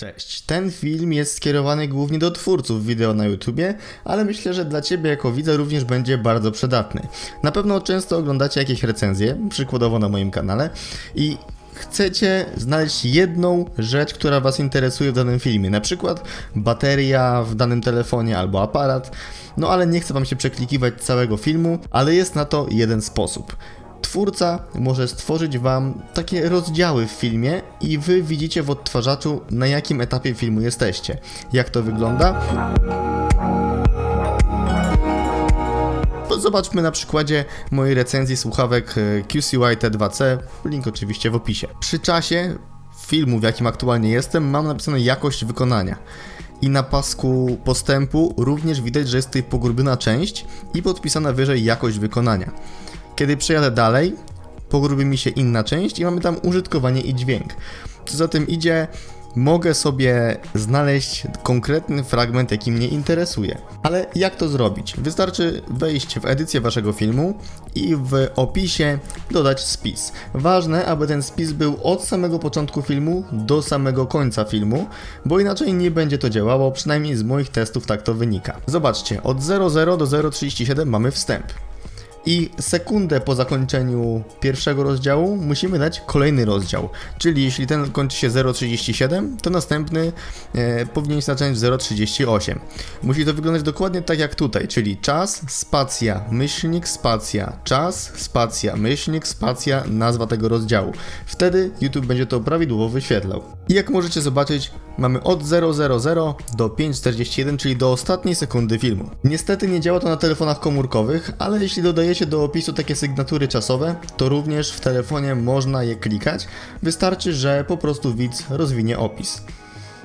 Cześć, ten film jest skierowany głównie do twórców wideo na YouTubie, ale myślę, że dla Ciebie jako widza również będzie bardzo przydatny. Na pewno często oglądacie jakieś recenzje, przykładowo na moim kanale, i chcecie znaleźć jedną rzecz, która Was interesuje w danym filmie, na przykład bateria w danym telefonie albo aparat, no ale nie chcę Wam się przeklikiwać całego filmu, ale jest na to jeden sposób. Twórca może stworzyć Wam takie rozdziały w filmie i Wy widzicie w odtwarzaczu, na jakim etapie filmu jesteście. Jak to wygląda? Zobaczmy na przykładzie mojej recenzji słuchawek e, QCY T2C, link oczywiście w opisie. Przy czasie filmu, w jakim aktualnie jestem, mam napisane jakość wykonania. I na pasku postępu również widać, że jest tutaj pogrubiona część i podpisana wyżej jakość wykonania. Kiedy przejadę dalej, pogrubi mi się inna część i mamy tam użytkowanie i dźwięk. Co za tym idzie, mogę sobie znaleźć konkretny fragment, jaki mnie interesuje. Ale jak to zrobić? Wystarczy wejść w edycję waszego filmu i w opisie dodać spis. Ważne, aby ten spis był od samego początku filmu do samego końca filmu, bo inaczej nie będzie to działało, przynajmniej z moich testów tak to wynika. Zobaczcie, od 00 do 037 mamy wstęp. I sekundę po zakończeniu pierwszego rozdziału musimy dać kolejny rozdział. Czyli jeśli ten kończy się 0,37, to następny e, powinien się zacząć w 0,38. Musi to wyglądać dokładnie tak jak tutaj, czyli czas, spacja, myślnik, spacja, czas, spacja, myślnik, spacja, nazwa tego rozdziału. Wtedy YouTube będzie to prawidłowo wyświetlał. I jak możecie zobaczyć, mamy od 000 do 5,41, czyli do ostatniej sekundy filmu. Niestety nie działa to na telefonach komórkowych, ale jeśli dodajecie do opisu takie sygnatury czasowe, to również w telefonie można je klikać. Wystarczy, że po prostu widz rozwinie opis.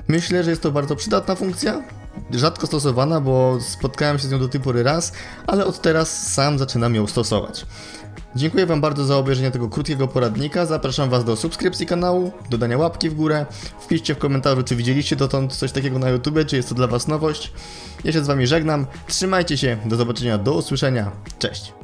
Myślę, że jest to bardzo przydatna funkcja. Rzadko stosowana, bo spotkałem się z nią do tej pory raz, ale od teraz sam zaczynam ją stosować. Dziękuję Wam bardzo za obejrzenie tego krótkiego poradnika. Zapraszam Was do subskrypcji kanału, dodania łapki w górę. Wpiszcie w komentarzu, czy widzieliście dotąd coś takiego na YouTube, czy jest to dla Was nowość. Ja się z Wami żegnam. Trzymajcie się, do zobaczenia, do usłyszenia. Cześć.